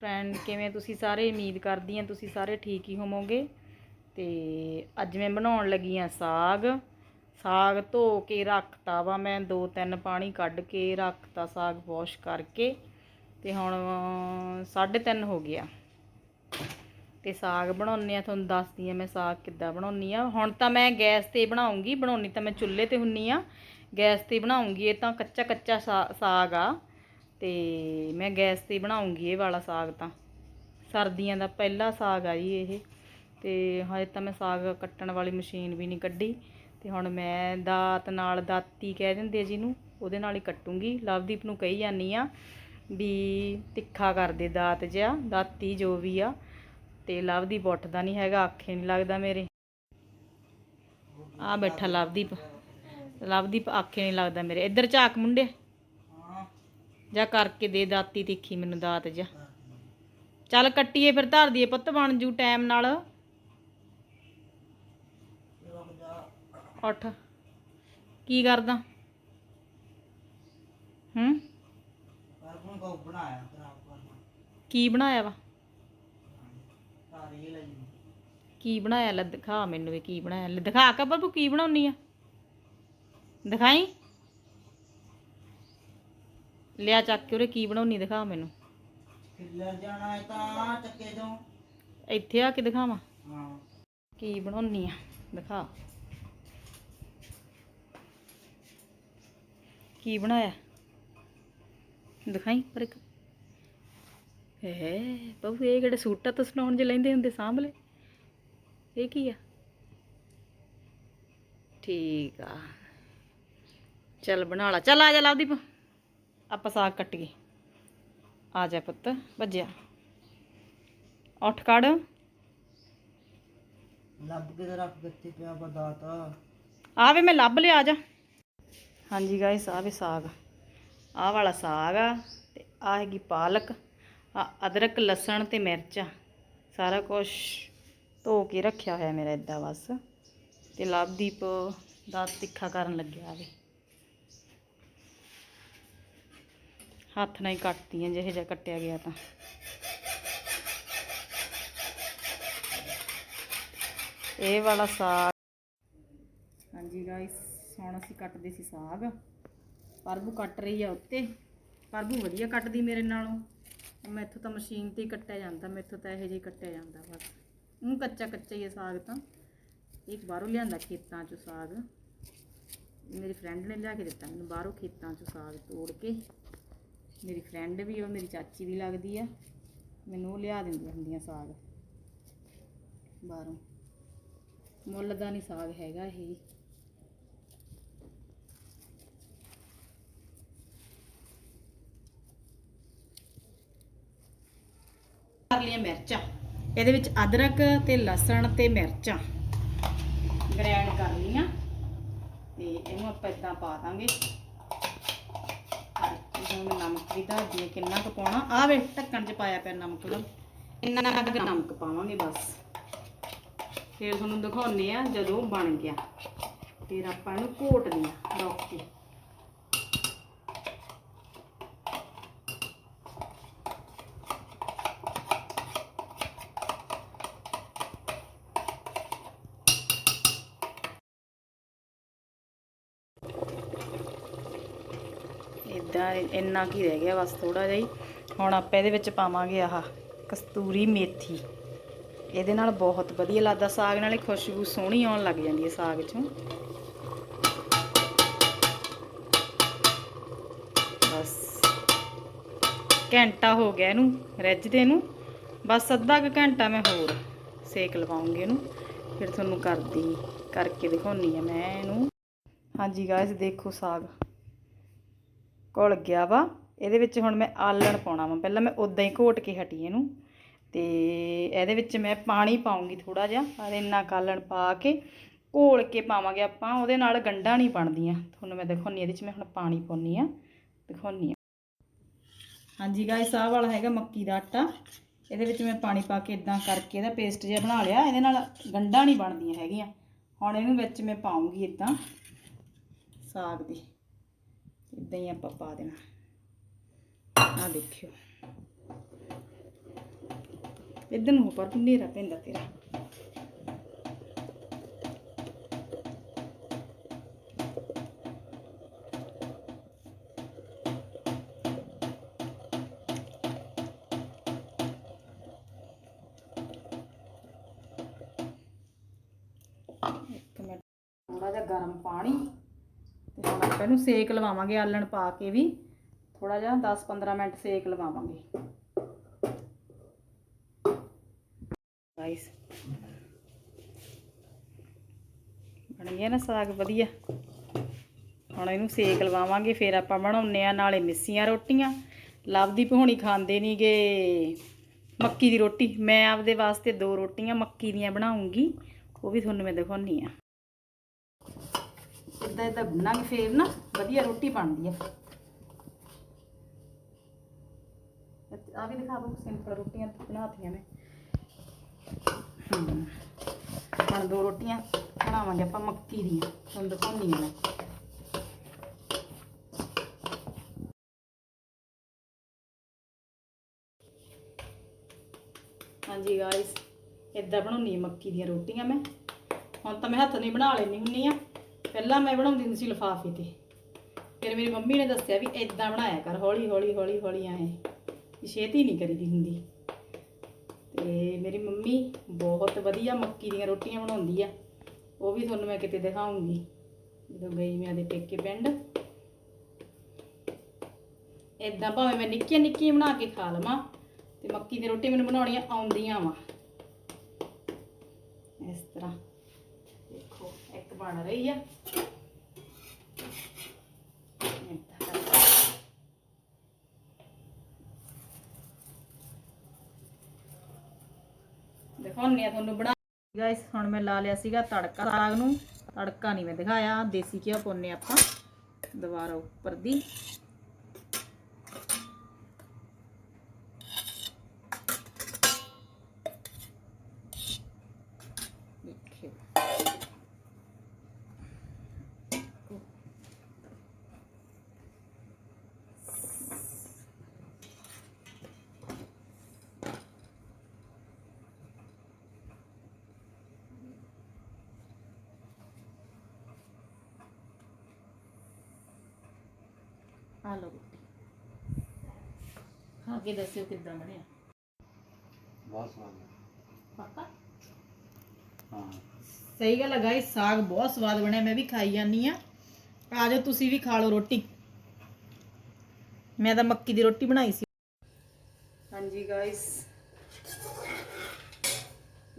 Friend ਕਿਵੇਂ ਤੁਸੀਂ ਸਾਰੇ ਉਮੀਦ ਕਰਦੀ ਹਾਂ ਤੁਸੀਂ ਸਾਰੇ ਠੀਕ ਹੀ ਹੋਵੋਗੇ। ਤੇ ਅੱਜ ਮੈਂ ਬਣਾਉਣ ਲੱਗੀ ਆ ਸਾਗ। ਸਾਗ ਧੋ ਕੇ ਰੱਖਤਾ ਵਾ ਮੈਂ, ਦੋ ਤਿੰਨ ਪਾਣੀ ਕੱਢ ਕੇ ਰੱਖਤਾ ਸਾਗ ਵਾਸ਼ ਕਰਕੇ। ਤੇ ਹੁਣ 3:30 ਹੋ ਗਿਆ ਤੇ ਸਾਗ ਬਣਾਉਣੇ ਆ ਤੁਹਾਨੂੰ ਦੱਸਦੀ ਆ ਮੈਂ ਸਾਗ ਕਿੱਦਾਂ ਬਣਾਉਣੀ ਆ ਹੁਣ ਤਾਂ ਮੈਂ ਗੈਸ ਤੇ ਬਣਾਉਂਗੀ ਬਣਾਉਣੀ ਤਾਂ ਮੈਂ ਚੁੱਲ੍ਹੇ ਤੇ ਹੁੰਨੀ ਆ ਗੈਸ ਤੇ ਬਣਾਉਂਗੀ, ਇਹ ਤਾਂ ਕੱਚਾ ਕੱਚਾ ਸਾ- ਸਾਗ ਆ। ਤੇ ਮੈਂ ਗੈਸ ਤੇ ਬਣਾਉਂਗੀ ਇਹ ਵਾਲਾ ਸਾਗ ਤਾਂ। ਸਰਦੀਆਂ ਦਾ ਪਹਿਲਾ ਸਾਗ ਆ ਜੀ ਇਹ। ਤੇ ਹਜੇ ਤਾਂ ਮੈਂ ਸਾਗ ਕੱਟਣ ਵਾਲੀ ਮਸ਼ੀਨ ਵੀ ਨਹੀਂ ਕੱਢੀ। ਤੇ ਹੁਣ ਮੈਂ ਦਾਤ ਨਾਲ ਦਾਤੀ ਕਹਿ ਦਿੰਦੇ ਆ ਜਿਹਨੂੰ, ਉਹਦੇ ਨਾਲ ਹੀ ਕੱਟੂੰਗੀ। ਲਵਦੀਪ ਨੂੰ ਕਹੀ ਜਾਨੀ ਆ ਵੀ ਤਿੱਖਾ ਕਰ ਦੇ ਦਾਤ ਜਿਹਾ, ਦਾਤੀ ਜੋ ਵੀ ਆ। ਤੇ ਲਵਦੀਪ ਉੱਠਦਾ ਨਹੀਂ ਹੈਗਾ, ਆਖੇ ਨਹੀਂ ਲੱਗਦਾ ਮੇਰੇ। ਆ ਬੈਠਾ ਲਵਦੀਪ। ਲਵਦੀਪ ਆਖੇ ਨਹੀਂ ਲੱਗਦਾ ਮੇਰੇ। ਇੱਧਰ ਝਾਕ ਮੁੰਡੇ। ਜਾ ਕਰਕੇ ਦੇ ਦਾਤੀ ਤਿੱਖੀ ਮੈਨੂੰ ਦਾਤ ਜਾ। ਚੱਲ ਕੱਟੀਏ ਫਿਰ ਧਰ ਦਈਏ ਪੁੱਤ, ਬਣ ਜੂ ਟਾਈਮ ਨਾਲ। ਉੱਠ। ਕੀ ਕਰਦਾ? ਹੂੰ? ਕੀ ਬਣਾਇਆ ਵਾ? ਕੀ ਬਣਾਇਆ? ਲੈ ਦਿਖਾ ਮੈਨੂੰ ਵੀ ਕੀ ਬਣਾਇਆ। ਲੈ ਦਿਖਾ ਕੇ ਬੱਬੂ, ਕੀ ਬਣਾਉਣੀ ਆ? ਦਿਖਾਈ? ਲਿਆ ਚੱਕ ਕੇ ਉਰੇ ਕੀ ਬਣਾਉਣੀ ਦਿਖਾ ਮੈਨੂੰ। ਖਿੱਲਰ ਜਾਣਾ ਹੈ ਤਾਂ ਚੱਕੇ ਤੋਂ। ਇੱਥੇ ਆ ਕੇ ਦਿਖਾਵਾਂ। ਹਾਂ। ਕੀ ਬਣਾਉਣੀ ਆ ਦਿਖਾ। ਕੀ ਬਣਾਇਆ? ਦਿਖਾਈ ਪਰ ਇੱਕ। ਬਹੂ ਇਹ ਕਿਹੜੇ ਸੂਟਾਂ ਤੋਂ ਸੁਣਾਉਣ ਜੇ ਲੈਂਦੇ ਹੁੰਦੇ ਸਾਂਭਲੇ? ਇਹ ਕੀ ਆ? ਠੀਕ ਆ। ਚੱਲ ਬਣਾ ਲਾ। ਚੱਲ ਆ ਜਾ ਲਵਦੀਪ। ਆਪਾਂ ਸਾਗ ਕੱਟੀਏ ਆ ਜਾ ਪੁੱਤ ਭੱਜਿਆ। ਉੱਠ ਕੱਢ ਲੱਭ ਕੇ ਤੇ ਰੱਖ ਦਿੱਤੇ ਪਿਆ ਬਦਾਤ ਆ ਵੇ ਮੈਂ ਲੱਭ ਲਿਆ ਆ ਜਾ। ਹਾਂਜੀ ਗਾਇਸ ਆ ਵੇ ਸਾਗ। ਆਹ ਵਾਲਾ ਸਾਗ ਆ ਤੇ ਆ ਹੈਗੀ ਪਾਲਕ ਆ ਅਦਰਕ ਲਸਣ ਤੇ ਮਿਰਚਾਂ ਸਾਰਾ ਕੁਝ ਧੋ ਕੇ ਰੱਖਿਆ ਹੋਇਆ ਮੇਰਾ ਇਦਾਂ ਬਸ। ਤੇ ਲਵਦੀਪ ਦਾ ਤਿੱਖਾ ਕਰਨ ਲੱਗਿਆ ਵੇ। ਹੱਥ ਨਾਲ ਹੀ ਕੱਟਦੀਆਂ ਜਿਹੇ ਜਿਹਾ ਕੱਟਿਆ ਗਿਆ ਤਾਂ। ਇਹ ਵਾਲਾ ਸਾਗ। ਹਾਂਜੀ ਗਾਇਸ ਹੁਣ ਅਸੀਂ ਕੱਟਦੇ ਸੀ ਸਾਗ। ਪ੍ਰਭੂ ਕੱਟ ਰਹੀ ਆ ਉੱਤੇ। ਪ੍ਰਭੂ ਵਧੀਆ ਕੱਟਦੀ ਮੇਰੇ ਨਾਲੋਂ। ਮੈਥੋਂ ਤਾਂ ਮਸ਼ੀਨ ਤੇ ਹੀ ਕੱਟਿਆ ਜਾਂਦਾ, ਮੈਥੋਂ ਤਾਂ ਇਹੋ ਜਿਹਾ ਕੱਟਿਆ ਜਾਂਦਾ ਬਸ। ਉਹ ਕੱਚਾ ਕੱਚਾ ਹੀ ਹੈ ਸਾਗ ਤਾਂ। ਇਹ ਬਾਹਰੋਂ ਲਿਆਂਦਾ ਖੇਤਾਂ ਚੋਂ ਸਾਗ। ਮੇਰੀ ਫਰੈਂਡ ਨੇ ਲਿਆ ਕੇ ਦਿੱਤਾ, ਮੈਨੂੰ ਬਾਹਰੋਂ ਖੇਤਾਂ ਚੋਂ ਸਾਗ ਤੋੜ ਕੇ। ਮੇਰੀ ਫਰੈਂਡ ਵੀ ਉਹ ਮੇਰੀ ਚਾਚੀ ਵੀ ਲੱਗਦੀ ਆ। ਮੈਨੂੰ ਉਹ ਲਿਆ ਦਿੰਦੀਆਂ ਹੁੰਦੀਆਂ ਸਾਗ। ਬਾਹਰੋਂ। ਮੁੱਲ ਦਾ ਨਹੀਂ ਸਾਗ ਹੈਗਾ ਇਹ ਕਰ ਲਈਆਂ ਮਿਰਚਾਂ। ਇਹਦੇ ਵਿੱਚ ਅਦਰਕ ਤੇ ਲਸਣ ਤੇ ਮਿਰਚਾਂ। ਗ੍ਰੈਂਡ ਕਰ ਲਈਆਂ। ਤੇ ਇਹਨੂੰ ਆਪਾਂ ਇਦਾਂ ਪਾ ਦਾਂਗੇ। ਹੁਣ ਮੈਂ ਨਮਕ ਵੀ ਦੱਸ ਦਈਏ, ਕਿੰਨਾ ਕੁ ਪਾਉਣਾ? ਆ ਵੇ ਢੱਕਣ 'ਚ ਪਾਇਆ ਪਿਆ ਨਮਕ ਦਾ ਇੰਨਾ ਕੁ ਨਮਕ ਪਾਵਾਂਗੇ ਬਸ। ਫਿਰ ਤੁਹਾਨੂੰ ਦਿਖਾਉਨੇ ਆ ਜਦੋਂ ਬਣ ਗਿਆ। ਫਿਰ ਆਪਾਂ ਇਹਨੂੰ ਘੋਟਦੇ ਆ ਰੋਕ ਕੇ ਇਦਾਂ ਇੰਨਾ ਕੀ ਰਹਿ ਗਿਆ ਬਸ ਥੋੜਾ ਜਿਹਾ ਹੀ। ਹੁਣ ਆਪਾਂ ਇਹਦੇ ਵਿੱਚ ਪਾਵਾਂਗੇ ਆਹ ਕਸਤੂਰੀ ਮੇਥੀ। ਇਹਦੇ ਨਾਲ ਬਹੁਤ ਵਧੀਆ ਲੱਗਦਾ, ਸਾਗ ਨਾਲੇ ਖੁਸ਼ਬੂ ਸੋਹਣੀ ਆਉਣ ਲੱਗ ਜਾਂਦੀ ਹੈ ਸਾਗ 'ਚੋਂ। ਬਸ। ਘੰਟਾ ਹੋ ਗਿਆ ਇਹਨੂੰ ਰਿੱਝਦੇ ਨੂੰ ਬਸ ਅੱਧਾ ਕੁ ਘੰਟਾ ਮੈਂ ਹੋਰ ਸੇਕ ਲਵਾਉਂਗੀ ਇਹਨੂੰ। ਫਿਰ ਤੁਹਾਨੂੰ ਕਰਦੀ, ਕਰਕੇ ਦਿਖਾਉਣੀ ਆ ਮੈਂ ਇਹਨੂੰ। ਹਾਂਜੀ ਗਾਇਸ ਦੇਖੋ ਸਾਗ। ਘੁਲ ਗਿਆ ਵਾ। ਇਹਦੇ ਵਿੱਚ ਹੁਣ ਮੈਂ ਆਲਣ ਪਾਉਣਾ ਵਾ। ਪਹਿਲਾਂ ਮੈਂ ਉਦਾਂ ਹੀ ਘੋਟ ਕੇ ਹਟੀ ਇਹਨੂੰ। ਤੇ ਇਹਦੇ ਵਿੱਚ ਮੈਂ ਪਾਣੀ ਪਾਉਂਗੀ ਥੋੜਾ ਜਿਹਾ। ਪਰ ਇੰਨਾ ਕਾਲਣ ਪਾ ਕੇ ਘੋਲ ਕੇ ਪਾਵਾਂਗੇ ਆਪਾਂ। ਉਹਦੇ ਨਾਲ ਗੰਢਾਂ ਨਹੀਂ ਬਣਦੀਆਂ। ਤੁਹਾਨੂੰ ਮੈਂ ਦਿਖਾਉਣੀ ਇਹਦੇ ਵਿੱਚ ਮੈਂ ਹੁਣ ਪਾਣੀ ਪਾਉਣੀ ਆ। ਦਿਖਾਉਣੀ ਆ। ਹਾਂਜੀ ਗਾਇਸ ਆਹ ਵਾਲਾ ਹੈਗਾ ਮੱਕੀ ਦਾ ਆਟਾ। ਇਹਦੇ ਵਿੱਚ ਮੈਂ ਪਾਣੀ ਪਾ ਕੇ ਇਦਾਂ ਕਰਕੇ ਇਹਦਾ ਪੇਸਟ ਜਿਹਾ ਬਣਾ ਲਿਆ। ਇਹਦੇ ਨਾਲ ਗੰਢਾਂ ਨਹੀਂ ਬਣਦੀਆਂ ਹੈਗੀਆਂ। ਹੁਣ ਇਹਨੂੰ ਵਿੱਚ ਮੈਂ ਪਾਉਂਗੀ ਇਦਾਂ ਸਾਗ ਦੇ। ਇਦਾਂ ਹੀ ਆਪਾਂ ਪਾ ਦੇਣਾ। ਆ ਦੇਖਿਓ। ਇਧਰ ਨੂੰ ਪਰ ਹਨੇਰਾ ਪੈਂਦਾ ਤੇਰਾ। ਇੱਕ ਮਿੰਟ। ਥੋੜਾ ਜਿਹਾ ਗਰਮ ਪਾਣੀ। ਆਪਾਂ ਇਹਨੂੰ ਸੇਕ ਲਵਾਵਾਂਗੇ ਆਲਣ ਪਾ ਕੇ ਵੀ। ਥੋੜਾ ਜਿਹਾ 10-15 ਮਿੰਟ ਸੇਕ ਲਵਾਵਾਂਗੇ। ਗਾਇਸ ਬਣ ਗਿਆ ਨਾ ਸਾਗ ਵਧੀਆ। ਹੁਣ ਇਹਨੂੰ ਸੇਕ ਲਵਾਵਾਂਗੇ, ਫਿਰ ਆਪਾਂ ਬਣਾਉਨੇ ਆ ਨਾਲੇ ਮਿੱਸੀਆਂ ਰੋਟੀਆਂ। ਲਵਦੀ ਭੋਣੀ ਖਾਂਦੇ ਨਹੀਂਗੇ ਮੱਕੀ ਦੀ ਰੋਟੀ। ਮੈਂ ਆਪਦੇ ਵਾਸਤੇ ਦੋ ਰੋਟੀਆਂ ਮੱਕੀ ਦੀਆਂ ਬਣਾਉਂਗੀ। ਉਹ ਵੀ ਤੁਹਾਨੂੰ ਮੈਂ ਦਿਖਾਉਣੀ ਆ ਇਦਾਂ ਇਦਾਂ ਗੁੰਨਾਂਗੇ ਫੇਰ ਨਾ ਵਧੀਆ ਰੋਟੀ ਬਣਦੀ ਆ। ਆ ਵੀ ਦਿਖਾ ਦੋ ਸਿੰਪਲ ਰੋਟੀਆਂ ਬਣਾਤੀਆਂ ਨੇ। ਹਾਂ ਹੁਣ ਦੋ ਰੋਟੀਆਂ ਬਣਾਵਾਂਗੇ ਆਪਾਂ ਮੱਕੀ ਦੀਆਂ ਤੁਹਾਨੂੰ ਦਿਖਾਉਣੀ ਆ ਮੈਂ। ਹਾਂਜੀ ਗਾਇਸ ਇਦਾਂ ਬਣਾਉਣੀ ਆ ਮੱਕੀ ਦੀਆਂ ਰੋਟੀਆਂ ਮੈਂ। ਹੁਣ ਤਾਂ ਮੈਂ ਹੱਥ ਨਹੀਂ ਬਣਾ ਲੈਣੀ ਹੁੰਨੀ ਆ। ਪਹਿਲਾਂ ਮੈਂ ਬਣਾਉਂਦੀ ਹੁੰਦੀ ਸੀ ਲਿਫਾਫੇ ਤੇ। ਫਿਰ ਮੇਰੀ ਮੰਮੀ ਨੇ ਦੱਸਿਆ ਵੀ ਇਦਾਂ ਬਣਾਇਆ ਕਰ, ਹੌਲੀ ਹੌਲੀ ਹੌਲੀ ਹੌਲੀ ਐ। ਵੀ ਛੇਤੀ ਨਹੀਂ ਕਰੀਦੀ ਹੁੰਦੀ। ਤੇ ਮੇਰੀ ਮੰਮੀ ਬਹੁਤ ਵਧੀਆ ਮੱਕੀ ਦੀਆਂ ਰੋਟੀਆਂ ਬਣਾਉਂਦੀ ਆ। ਉਹ ਵੀ ਤੁਹਾਨੂੰ ਮੈਂ ਕਿਤੇ ਦਿਖਾਉਂਗੀ। ਜਦੋਂ ਗਈ ਮੈਂ ਆਦੇ ਪੇਕੇ ਪਿੰਡ। ਇਦਾਂ ਭਾਵੇਂ ਮੈਂ ਨਿੱਕੀਆਂ ਨਿੱਕੀਆਂ ਬਣਾ ਕੇ ਖਾ ਲਵਾਂ ਤੇ ਮੱਕੀ ਦੀ ਰੋਟੀ ਮੈਨੂੰ ਬਣਾਉਣੀਆਂ ਆਉਂਦੀਆਂ ਵਾ। ਇਸ ਤਰ੍ਹਾਂ। ਬਣ ਰਹੀ ਆ। ਦਿਖਾਉਣੀ ਆ ਤੁਹਾਨੂੰ ਬਣਾ। ਗਾਇਸ ਹੁਣ ਮੈਂ ਲਾ ਲਿਆ ਸੀਗਾ ਤੜਕਾ। ਸਾਗ ਨੂੰ ਤੜਕਾ ਨਹੀਂ ਮੈਂ ਦਿਖਾਇਆ। ਦੇਸੀ ਘਿਓ ਪਾਉਨੇ ਆਪਾਂ। ਦੁਬਾਰਾ ਉੱਪਰ ਦੀ। ਆ ਲਓ ਰੋਟੀ ਖਾ ਕੇ ਦੱਸਿਓ ਕਿੱਦਾਂ ਬਣਿਆ। ਬਹੁਤ ਸਵਾਦ ਹੈ ਪੱਕਾ? ਹਾਂ। ਸਹੀ ਗੱਲ ਹੈ ਗਾਇਸ ਸਾਗ ਬਹੁਤ ਸਵਾਦ ਬਣਿਆ ਮੈਂ ਵੀ ਖਾਈ ਜਾਨੀ ਆ ਆ ਜਾਓ ਤੁਸੀਂ ਵੀ ਖਾ ਲਓ ਰੋਟੀ। ਮੈਂ ਤਾਂ ਮੱਕੀ ਦੀ ਰੋਟੀ ਬਣਾਈ ਸੀ। ਹਾਂਜੀ ਗਾਇਸ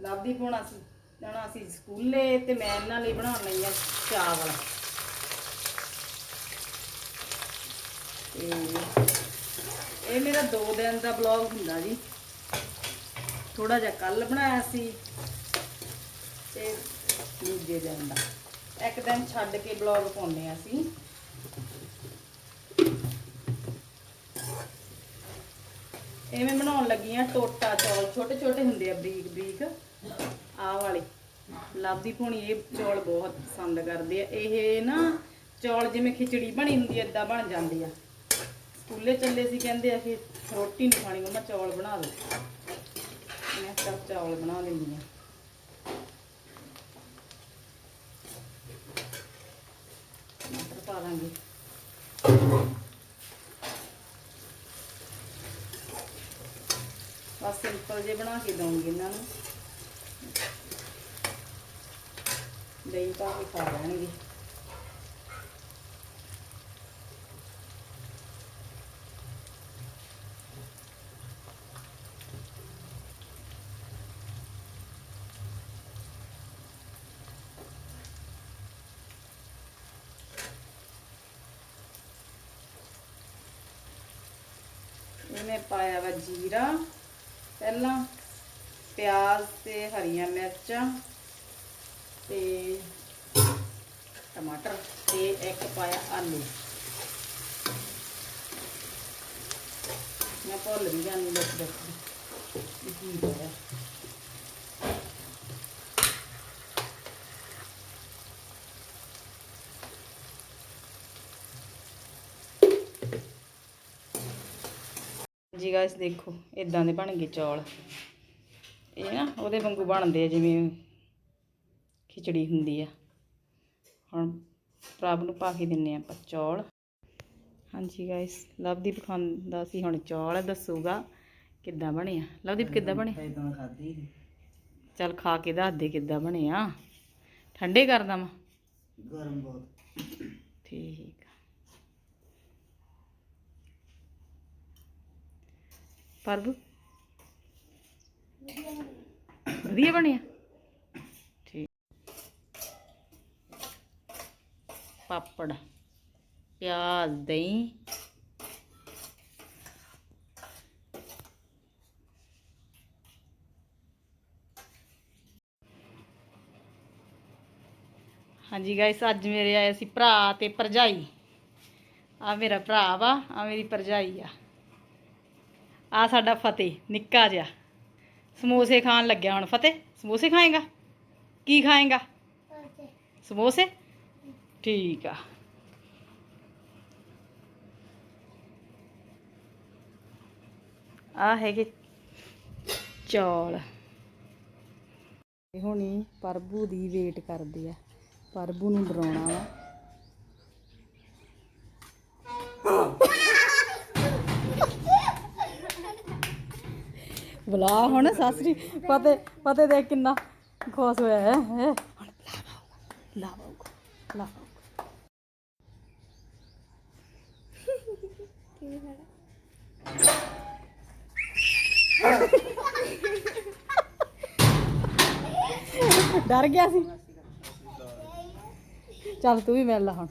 ਲੱਭਦੀ ਪੋਣਾ ਸੀ? ਜਾਣਾ ਸੀ ਸਕੂਲੇ ਤੇ ਮੈਂ ਇਹਨਾਂ ਲਈ ਬਣਾਉਣ ਲਈ ਆ ਚਾਵਲ। ਤੇ ਇਹ ਮੇਰਾ 2 ਦਿਨ ਦਾ ਬਲੌਗ ਹੁੰਦਾ ਜੀ। ਥੋੜਾ ਜਿਹਾ ਕੱਲ ਬਣਾਇਆ ਸੀ ਤੇ ਦੂਜੇ ਦਿਨ ਦਾ। ਇੱਕ ਦਿਨ ਛੱਡ ਕੇ ਬਲੌਗ ਪਾਉਂਦੇ ਆ ਅਸੀਂ। ਇਹ ਬਣਾਉਣ ਲੱਗੀ ਆ ਟੋਟਾ ਚੌਲ, ਛੋਟੇ ਛੋਟੇ ਹੁੰਦੇ ਆ ਬਰੀਕ ਬਰੀਕ। ਆਹ ਵਾਲੇ। ਲੱਭਦੀ ਭੂਣੀ ਇਹ ਚੌਲ ਬਹੁਤ ਪਸੰਦ ਕਰਦੇ ਆ। ਇਹ ਨਾ ਚੌਲ ਜਿਵੇਂ ਖਿਚੜੀ ਬਣੀ ਹੁੰਦੀ ਐ ਇਦਾਂ ਬਣ ਜਾਂਦੀ ਆ। ਸਕੂਲੇ ਚੱਲੇ ਸੀ ਕਹਿੰਦੇ ਆ ਕਿ ਰੋਟੀ ਨਹੀਂ ਖਾਣੀ, ਮੰਮਾ ਚੌਲ ਬਣਾ ਦਿਓ ਮੈਂ ਚੱਲ ਚੌਲ ਬਣਾ ਲੈਂਦੀ ਆ। ਮਟਰ ਪਾ ਦਾਂਗੇ। ਬਸ ਸਿੰਪਲ ਜੇ ਬਣਾ ਕੇ ਦਊਂਗੀ ਇਹਨਾਂ ਨੂੰ। ਦਹੀਂ ਪਾ ਕੇ ਖਾ ਲੈਣਗੇ। ਇਹਨੇ ਪਾਇਆ ਵਾ ਜੀਰਾ। ਪਹਿਲਾਂ ਪਿਆਜ਼ ਤੇ ਹਰੀਆਂ ਮਿਰਚਾਂ ਤੇ ਟਮਾਟਰ ਤੇ ਇੱਕ ਪਾਇਆ ਆਲੂ। ਮੈਂ ਭੁੱਲ ਵੀ ਜਾਂਦੀ ਲੱਗ ਲੱਗ ਕੀ ਹੋਇਆ ਜੀ ਗਾਇਸ ਦੇਖੋ ਇਦਾਂ ਦੇ ਬਣ ਗਏ ਚੌਲ। ਇਹ ਨਾ ਉਹਦੇ ਵਾਂਗੂ ਬਣਦੇ ਆ ਜਿਵੇਂ ਖਿਚੜੀ ਹੁੰਦੀ ਆ। ਹੁਣ ਪ੍ਰਭ ਨੂੰ ਪਾ ਕੇ ਦਿੰਨੇ ਆ ਆਪਾਂ ਚੌਲ। ਹਾਂਜੀ ਗਾਇਸ ਲਵਦੀਪ ਖਾਂਦਾ ਸੀ ਹੁਣ ਚੌਲ ਦੱਸੂਗਾ ਕਿੱਦਾਂ ਬਣਿਆ ਲਵਦੀਪ ਕਿੱਦਾਂ ਬਣੇ? ਇਦਾਂ ਖਾਦੀ ਚੱਲ ਖਾ ਕੇ ਦੱਸ ਦੇ ਕਿੱਦਾਂ ਬਣਿਆ ਠੰਡੇ ਕਰਦਾ ਮੈਂ ਗਰਮ ਬਹੁਤ। ਠੀਕ ਪਰਬ? ਵਧੀਆ ਬਣਿਆ? ਠੀਕ। ਪਾਪੜ, ਪਿਆਜ਼, ਦਹੀਂ। ਹਾਂਜੀ ਗਾਇਸ ਅੱਜ ਮੇਰੇ ਆਏ ਸੀ ਭਰਾ ਤੇ ਭਰਜਾਈ। ਆ ਮੇਰਾ ਭਰਾ ਵਾ ਆ ਮੇਰੀ ਭਰਜਾਈ ਆ। ਆ ਸਾਡਾ ਫਤਿਹ, ਨਿੱਕਾ ਜਿਹਾ। ਸਮੋਸੇ ਖਾਣ ਲੱਗਿਆ ਹੁਣ ਫਤਿਹ। ਸਮੋਸੇ ਖਾਏਗਾ? ਕੀ ਖਾਏਗਾ? ਸਮੋਸੇ? ਠੀਕ ਆ। ਆ ਹੈਗੇ ਚੌਲ। ਇਹ ਹੁਣੀ ਪ੍ਰਭੂ ਦੀ ਵੇਟ ਕਰਦੇ ਆ। ਪ੍ਰਭੂ ਨੂੰ ਡਰਾਉਣਾ ਵਾ। ਬੁਲਾ ਹੁਣ ਸਾਸਰੀ ਪਤੇ ਪਤੇ ਦੇਖ ਕਿੰਨਾ ਖੁਸ਼ ਹੋਇਆ ਹੈ। ਹੈਂ। ਹੁਣ ਲਾਵਾਊਗਾ ਲਾਵਾਊਗਾ ਡਰ ਗਿਆ ਸੀ। ਚੱਲ ਤੂੰ ਵੀ ਮਿਲ ਲਾ ਹੁਣ।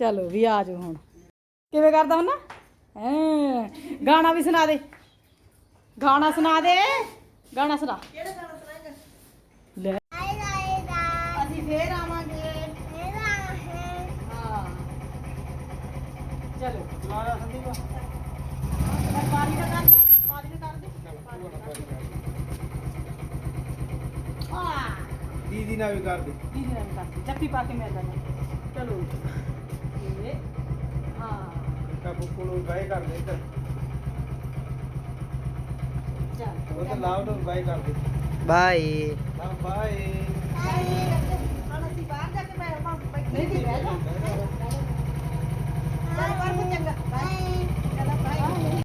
ਚਲੋ ਵੀ ਆ ਜਾਓ ਹੁਣ। ਕਿਵੇਂ ਕਰਦਾ ਹੁਣ ਹੈ ਗਾਣਾ ਵੀ ਸੁਣਾ ਦੇ ਗਾਣਾ ਸੁਣਾ ਦੇ ਗਾਣਾ ਸੁਣਾ ਕਿਹੜਾ ਗਾਣਾ ਸੁਣਾਏਗਾ ਲੈ ਅਸੀਂ ਫੇਰ ਆਵਾਂਗੇ ਹਾਂ ਚਲੋ ਮਾਰਾ ਸੰਦੀਪ ਪਾਣੀ ਦਾ ਕਰ ਦੇ ਪਾਣੀ ਕਰ ਦੇ ਨੂੰ ਕਰ ਇੱਧਰ। ਚੱਲ। ਉਹ ਤਾਂ ਲਾਉਡ ਨੂੰ ਬਾਏ ਕਰ ਦੇ। ਬਾਏ। ਬਾਏ। ਹੁਣ ਅਸੀਂ ਬਾਹਰ ਜਾ ਕੇ ਮੈਂ ਨਹੀਂ ਬੈਠ ਜਾ ਚੱਲ ਕਰ ਚੰਗਾ। ਬਾਏ।